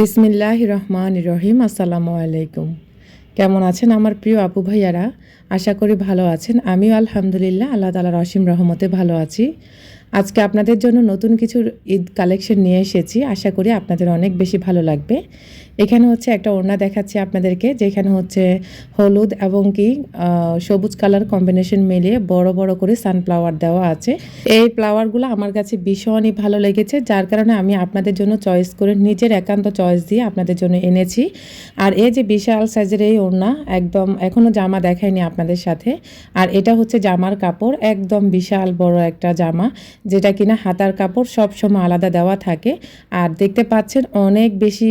বিসমিল্লাহ রহমান রহিম আসসালামু আলাইকুম। কেমন আছেন আমার প্রিয় আপু ভাইয়ারা? আশা করি ভালো আছেন। আমিও আলহামদুলিল্লাহ, আল্লাহ তালার অসীম রহমতে ভালো আছি। আজকে আপনাদের জন্য নতুন কিছু ঈদ কালেকশন নিয়ে এসেছি। আশা করি আপনাদের অনেক বেশি ভালো লাগবে। এখানে হচ্ছে একটা ওড়না দেখাচ্ছি আপনাদেরকে, যেখানে হচ্ছে হলুদ এবং কি সবুজ কালার কম্বিনেশন মিলিয়ে বড় বড় করে সানফ্লাওয়ার দেওয়া আছে। এই ফ্লাওয়ারগুলো আমার কাছে ভীষণই ভালো লেগেছে, যার কারণে আমি আপনাদের জন্য চয়েস করে নিজের একান্ত চয়েস দিয়ে আপনাদের জন্য এনেছি। আর এই যে বিশাল সাইজের এই ওড়না, একদম এখনও জামা দেখায়নি আপনাদের সাথে। আর এটা হচ্ছে জামার কাপড়, একদম বিশাল বড় একটা জামা, যেটা কিনা হাতার কাপড় সব সময় আলাদা দেওয়া থাকে। আর দেখতে পাচ্ছেন অনেক বেশি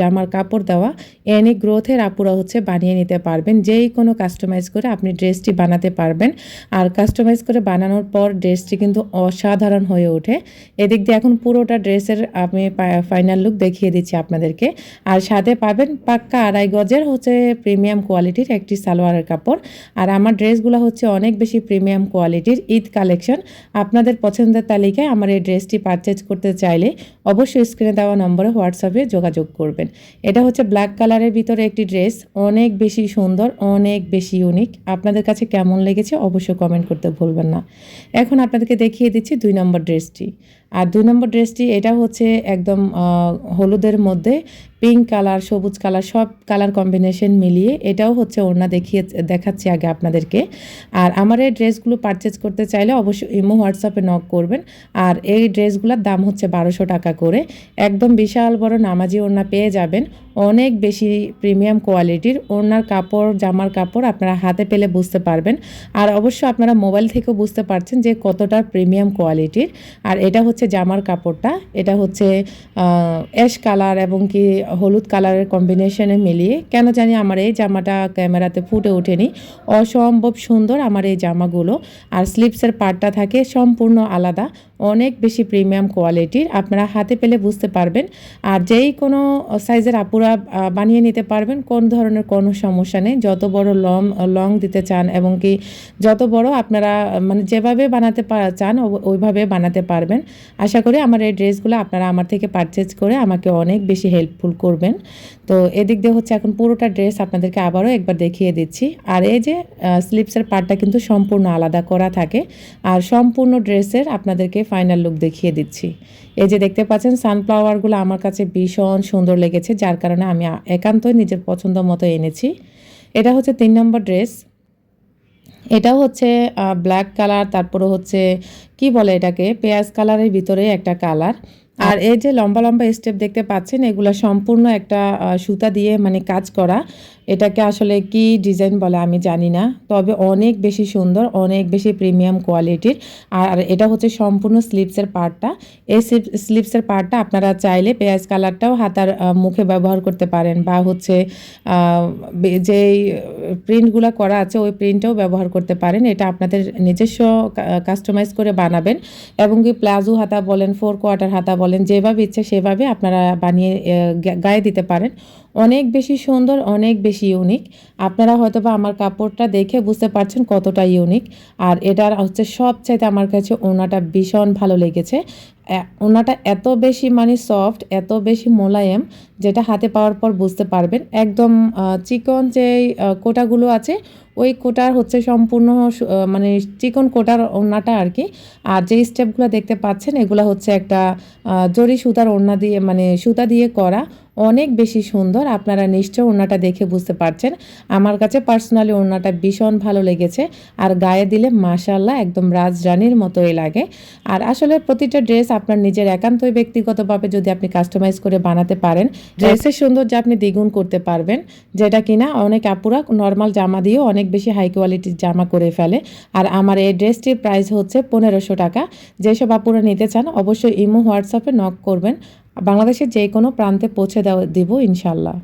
জামার কাপড় দেওয়া। এনি গ্রোথের আপুরা হচ্ছে বানিয়ে নিতে পারবেন। যেই কোনো কাস্টমাইজ করে আপনি ড্রেসটি বানাতে পারবেন। আর কাস্টমাইজ করে বানানোর পর ড্রেসটি কিন্তু অসাধারণ হয়ে ওঠে। এদিক দিয়ে এখন পুরোটা ড্রেসের আমি ফাইনাল লুক দেখিয়ে দিচ্ছি আপনাদেরকে। আর সাথে পাবেন পাক্কা আড়াই গজের হচ্ছে প্রিমিয়াম কোয়ালিটির একটি সালোয়ারের কাপড়। আর আমার ড্রেসগুলো হচ্ছে অনেক বেশি প্রিমিয়াম কোয়ালিটির, ঈদ কালেকশন। আপনাদের পছন্দের তালিকায় আমার এই ড্রেসটি পারচেজ করতে চাইলে অবশ্যই স্ক্রিনে দেওয়া নম্বরে হোয়াটসঅ্যাপে যোগাযোগ করবেন। এটা হচ্ছে ব্ল্যাক কালারের ভিতরে একটি ড্রেস অনেক বেশি সুন্দর, অনেক বেশি ইউনিক আপনাদের কাছে কেমন লেগেছে অবশ্যই কমেন্ট করতে ভুলবেন না। এখন আপনাদেরকে দেখিয়ে দিচ্ছি দুই নম্বর ড্রেসটি আর দুই নম্বর ড্রেসটি, এটা হচ্ছে একদম হলুদের মধ্যে পিঙ্ক কালার সবুজ কালার সব কালার কম্বিনেশন মিলিয়ে এটাও হচ্ছে ওড়না দেখিয়ে, দেখাচ্ছি আগে আপনাদেরকে। আর আমার এই ড্রেসগুলো পারচেজ করতে চাইলে অবশ্যই ইমো, হোয়াটসঅ্যাপে নক করবেন। আর এই ড্রেসগুলোর দাম হচ্ছে বারোশো টাকা করে। একদম বিশাল বড় নামাজি ওড়না পেয়ে যাবেন। অনেক বেশি প্রিমিয়াম কোয়ালিটির ওড়নার কাপড়, জামার কাপড় আপনারা হাতে পেলে বুঝতে পারবেন। আর অবশ্য আপনারা মোবাইল থেকেও বুঝতে পারছেন যে কতটা প্রিমিয়াম কোয়ালিটির আর এটা হচ্ছে জামার কাপড়টা। এটা হচ্ছে অ্যাশ কালার এবং কি হলুদ কালারের কম্বিনেশনে মিলিয়ে। কেন জানি আমার এই জামাটা ক্যামেরাতে ফুটে ওঠেনি। অসম্ভব সুন্দর আমার এই জামাগুলো। আর স্লিপসের পার্টটা থাকে সম্পূর্ণ আলাদা। অনেক বেশি প্রিমিয়াম কোয়ালিটির আপনারা হাতে পেলে বুঝতে পারবেন। আর যেই কোনো সাইজের আপুরা বানিয়ে নিতে পারবেন, কোন ধরনের কোনো সমস্যা নেই। যত বড় লং লং দিতে চান এবং কি যত বড় আপনারা মানে যেভাবে বানাতে চান ওইভাবে বানাতে পারবেন। আশা করি আমার এই ড্রেসগুলো আপনারা আমার থেকে পারচেজ করে আমাকে অনেক বেশি হেল্পফুল করবেন। তো এদিক দিয়ে হচ্ছে এখন পুরোটা ড্রেস আপনাদেরকে আবারও একবার দেখিয়ে দিচ্ছি। আর এই যে স্লিপসের পার্টটা কিন্তু সম্পূর্ণ আলাদা করা থাকে। আর সম্পূর্ণ ড্রেসের আপনাদেরকে ফাইনাল লুক দেখিয়ে দিচ্ছি। এই যে দেখতে পাচ্ছেন সানফ্লাওয়ারগুলো আমার কাছে ভীষণ সুন্দর লেগেছে, যার কারণে আমি একান্তই নিজের পছন্দ মতো এনেছি। এটা হচ্ছে তিন নম্বর ড্রেস এটাও হচ্ছে ব্ল্যাক কালার তারপরে হচ্ছে, কি বলে এটাকে? পেঁয়াজ কালারের ভিতরে একটা কালার আর এই যে লম্বা লম্বা স্টেপ দেখতে পাচ্ছেন, এগুলো সম্পূর্ণ একটা সুতা দিয়ে মানে কাজ করা। এটাকে আসলে কি ডিজাইন বলে আমি জানি না। তবে অনেক বেশি সুন্দর, অনেক বেশি প্রিমিয়াম কোয়ালিটির আর এটা হচ্ছে সম্পূর্ণ স্লিপসের পার্টটা এই স্লিপসের পার্টটা আপনারা চাইলে পেঁয়াজ কালারটাও হাতার মুখে ব্যবহার করতে পারেন বা হচ্ছে যেই প্রিন্টগুলো করা আছে ওই প্রিন্টটাও ব্যবহার করতে পারেন। এটা আপনাদের নিজস্ব কাস্টমাইজ করে বানাবেন। এবং কি প্লাজো হাতা বলেন ফোর কোয়ার্টার হাতা বলেন যেভাবে ইচ্ছে সেভাবে আপনারা বানিয়ে গায়ে দিতে পারেন। অনেক বেশি সুন্দর, অনেক বেশি ইউনিক আপনারা হয়তো বা আমার কাপড়টা দেখে বুঝতে পারছেন কতটা ইউনিক আর এটার হচ্ছে সবচাইতে আমার কাছে ওনাটা ভীষণ ভালো লেগেছে। ওনাটা এত বেশি মানে সফট এত বেশি মোলায়েম, যেটা হাতে পাওয়ার পর বুঝতে পারবেন। একদম চিকন যে কোটাগুলো আছে, ওই কোটার হচ্ছে সম্পূর্ণ মানে চিকন কোটার ওড়নাটা আর কি। আর যে স্টেপগুলো দেখতে পাচ্ছেন, এগুলো হচ্ছে একটা জরি সুতার ওড়না দিয়ে মানে সুতা দিয়ে করা। অনেক বেশি সুন্দর। আপনারা নিশ্চয় ওড়নাটা দেখে বুঝতে পারছেন। আমার কাছে পার্সোনালি ওড়নাটা ভীষণ ভালো লেগেছে। আর গায়ে দিলে মাশাল্লাহ একদম রাজরানীর মতোই লাগে। আর আসলে প্রতিটা ড্রেস আপনার নিজের একান্তই ব্যক্তিগতভাবে যদি আপনি কাস্টমাইজ করে বানাতে পারেন ড্রেসের সৌন্দর্য আপনি দ্বিগুণ করতে পারবেন। যেটা কিনা অনেক আপুরা নর্মাল জামা দিয়েও অনেক বেশি হাই কোয়ালিটির জামা করে ফেলে। আর আমার এই ড্রেসটির প্রাইস হচ্ছে পনেরোশো টাকা। যেসব আপুরা নিতে চান, অবশ্যই ইমো হোয়াটসঅ্যাপে নক করবেন। বাংলাদেশের যে কোনো প্রান্তে পৌঁছে দেওয়া দেবো ইনশাল্লাহ।